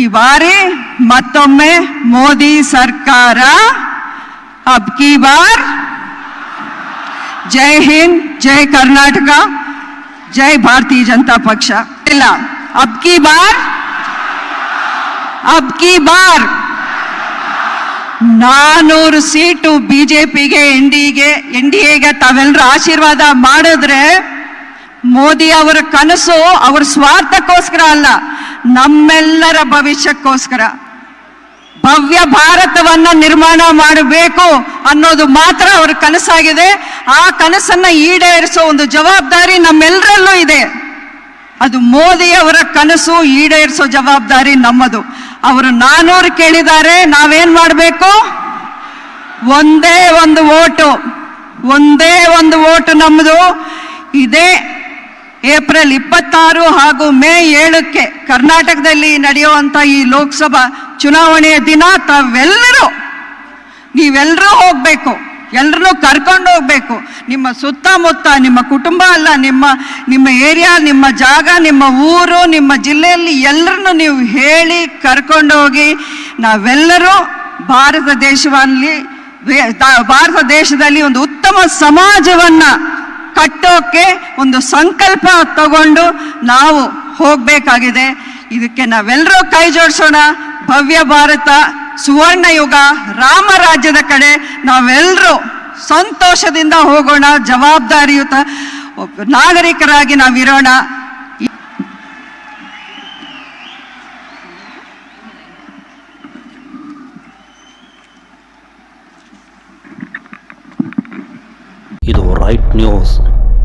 ಈ ಬಾರಿ ಮತ್ತೊಮ್ಮೆ ಮೋದಿ ಸರ್ಕಾರ. ಅಬ್ ಕಿ ಬಾರ್. ಜೈ ಹಿಂದ್, ಜೈ ಕರ್ನಾಟಕ, ಜೈ ಭಾರತೀಯ ಜನತಾ ಪಕ್ಷ. ಇಲ್ಲ, ಅಬ್ ಕಿ ಬಾರ್. ಅಬ್ ಕಿ ಬಾರ್. ನಾನೂರು ಸೀಟು ಬಿಜೆಪಿಗೆ, ಎನ್ ಡಿಗೆ ಎನ್ ಡಿ ಎಗೆ ತಾವೆಲ್ಲರೂ ಆಶೀರ್ವಾದ ಮಾಡಿದ್ರೆ ಮೋದಿ ಅವರ ಕನಸು ಅವರ ಸ್ವಾರ್ಥಕ್ಕೋಸ್ಕರ ಅಲ್ಲ, ನಮ್ಮೆಲ್ಲರ ಭವಿಷ್ಯಕ್ಕೋಸ್ಕರ. ಭವ್ಯ ಭಾರತವನ್ನ ನಿರ್ಮಾಣ ಮಾಡಬೇಕು ಅನ್ನೋದು ಮಾತ್ರ ಅವರ ಕನಸಾಗಿದೆ. ಆ ಕನಸನ್ನ ಈಡೇರಿಸೋ ಒಂದು ಜವಾಬ್ದಾರಿ ನಮ್ಮೆಲ್ಲರಲ್ಲೂ ಇದೆ. ಅದು ಮೋದಿ ಅವರ ಕನಸು ಈಡೇರಿಸೋ ಜವಾಬ್ದಾರಿ ನಮ್ಮದು. ಅವರು ನಾನೂರು ಕೇಳಿದ್ದಾರೆ, ನಾವೇನ್ ಮಾಡಬೇಕು? ಒಂದೇ ಒಂದು ಓಟು, ಒಂದೇ ಒಂದು ಓಟು ನಮ್ಮದು ಇದೇ ಏಪ್ರಿಲ್ ಇಪ್ಪತ್ತಾರು ಹಾಗೂ ಮೇ ಏಳಕ್ಕೆ ಕರ್ನಾಟಕದಲ್ಲಿ ನಡೆಯುವಂತ ಈ ಲೋಕಸಭಾ ಚುನಾವಣೆಯ ದಿನ ತಾವೆಲ್ಲರೂ, ನೀವೆಲ್ಲರೂ ಹೋಗಬೇಕು, ಎಲ್ಲರನ್ನೂ ಕರ್ಕೊಂಡು ಹೋಗಬೇಕು. ನಿಮ್ಮ ಸುತ್ತಮುತ್ತ, ನಿಮ್ಮ ಕುಟುಂಬ ಅಲ್ಲ, ನಿಮ್ಮ ನಿಮ್ಮ ಏರಿಯಾ, ನಿಮ್ಮ ಜಾಗ, ನಿಮ್ಮ ಊರು, ನಿಮ್ಮ ಜಿಲ್ಲೆಯಲ್ಲಿ ಎಲ್ಲರನ್ನು ನೀವು ಹೇಳಿ ಕರ್ಕೊಂಡು ಹೋಗಿ ನಾವೆಲ್ಲರೂ ಭಾರತ ದೇಶದಲ್ಲಿ ಭಾರತ ದೇಶದಲ್ಲಿ ಒಂದು ಉತ್ತಮ ಸಮಾಜವನ್ನ ಕಟ್ಟೋಕೆ ಒಂದು ಸಂಕಲ್ಪ ತಗೊಂಡು ನಾವು ಹೋಗಬೇಕಾಗಿದೆ. ಇದಕ್ಕೆ ನಾವೆಲ್ಲರೂ ಕೈ ಜೋಡಿಸೋಣ. ಭವ್ಯ ಭಾರತ ಸುವರ್ಣ ಯುಗ ರಾಮ ರಾಜ್ಯದ ಕಡೆ ನಾವೆಲ್ಲರೂ ಸಂತೋಷದಿಂದ ಹೋಗೋಣ, ಜವಾಬ್ದಾರಿಯುತ ನಾಗರಿಕರಾಗಿ ನಾವಿರೋಣ. Bright News.